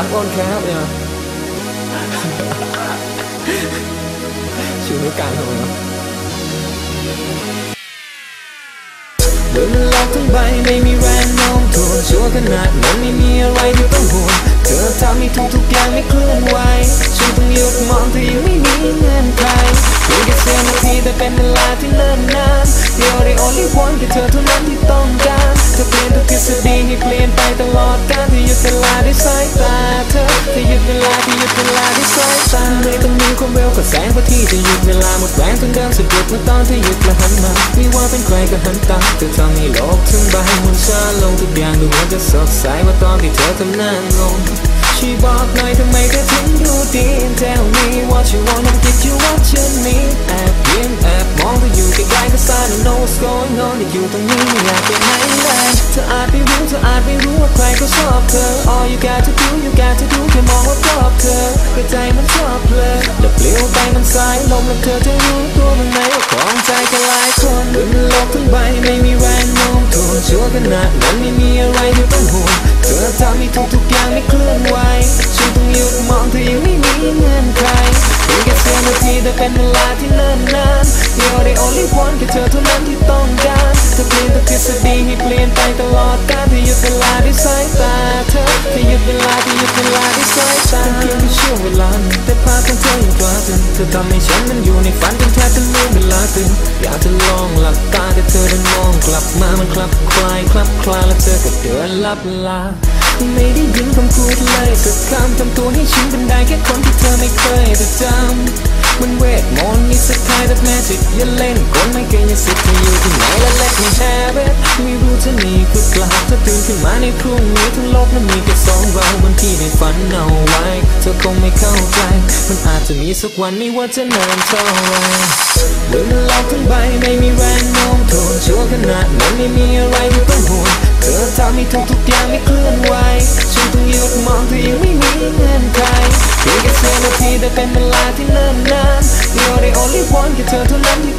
รักอ้อนแคบเนี่ยชูนิ้วกลางทำไมวะเดินมันล็อกทั้งใบไม่มีแรงโน้มถ่วงชัวร์ขนาดนั้นไม่มีอะไรที่ต้องห่วงเธอทำให้ทุกทุกๆอย่างไม่เคลื่อนไหวฉันต้องหยุดมองเธอยังไม่มีเงื่อนไขเพียงแค่เสี้ยวนาทีแต่เป็นเวลาที่เนิ่นนาน You're the only one แค่เธอเท่านั้นที่ต้องการเธอเปลี่ยนทุกทฤษฎีให้เปลี่ยนไปตลอดกาลที่หยุดเวลาด้วยสายตา เวลาที่หยุดเวลาด้วยสายตาไม่ต้องมีความเร็วกับแสงพระที่จะหยุดเวลาหมดแรงจนเดินสะดุดเมื่อตอนที่หยุดและหันมาไม่ว่าเป็นใครก็หันตาเธอทำให้โลกทั้งใบหมุนช้าลงทุกอย่างดูเหมือนจะสดใสว่าตอนที่เธอทำหน้างงช่วยบอกหน่อยทำไมเธอถึงดูดี Tell me what you want and get you what you need แอบยิ้มแอบมองเธออยู่ใกล้ๆก็ซ่า I know what's going on แต่อยู่ตรงนี้ไม่อยากไปไหน ก็ชอบเธอ All you got to do you got to do แค่มองว่ารอบเธอก็ใจมันชอบเลอแล้วเปลี่ยวไปมันสายลมแล้วเธอจะรู้ตัวมันไหมว่าของใจแค่หลายคนบนโลกทั้งใบไม่มีแรงโน้มถ่วงชั่วขนาดนั้นไม่มีอะไรที่ต้องห่วงเธอทำให้ทุกทุกอย่างไม่เคลื่อนไหวฉันต้องหยุดมองเธอยังไม่มีเงื่อนไขเพียงแค่เสี้ยวนาทีแต่เป็นเวลาที่เนิ่นนาน You're the only one แค่เธอาพของเธอยังกลาตึงเธอทำให้ฉันมันอยู่ในฝันจนแทบจะลืมเวลาตื่นอยากจะลองหลับตาแต่เธอดินมองกลับมามันคลับคลายคลับคลาแล้วเธอก็เดินลับลาไม่ได้ยินคำพูดเลยสักคำทำตัวให้ฉันเป็นได้แค่คนที่เธอไม่เคยจะจำมันเวทมนต์มีสักทายแบบแมจิกอย่าเล่นกลไม่เก่งอย่าสิทธิ์อยู่ที่ไหนและเล็กไม่แฮร์เขึ้นมาในพรุ่งนี้ทั้งโลกนั้นมีแค่สองเราบนที่ในฝันเอาไว้ เธอคงไม่เข้าใจ มันอาจจะมีสักวันไม่ว่าจะนานเท่าไรเดินมันล็อกทั้งใบไม่มีแรงโน้มถ่วงชั่วขนาดนั้นไม่มีอะไรที่ต้องห่วงเธอทำให้ทุกทุกๆอย่างไม่เคลื่อนไหวฉันต้องหยุดมองเธอยังไม่มีเงื่อนไขเพียงแค่เสี้ยวนาทีแต่เป็นเวลาที่เนิ่นนาน You're the only one แค่เธอเท่านั้นที่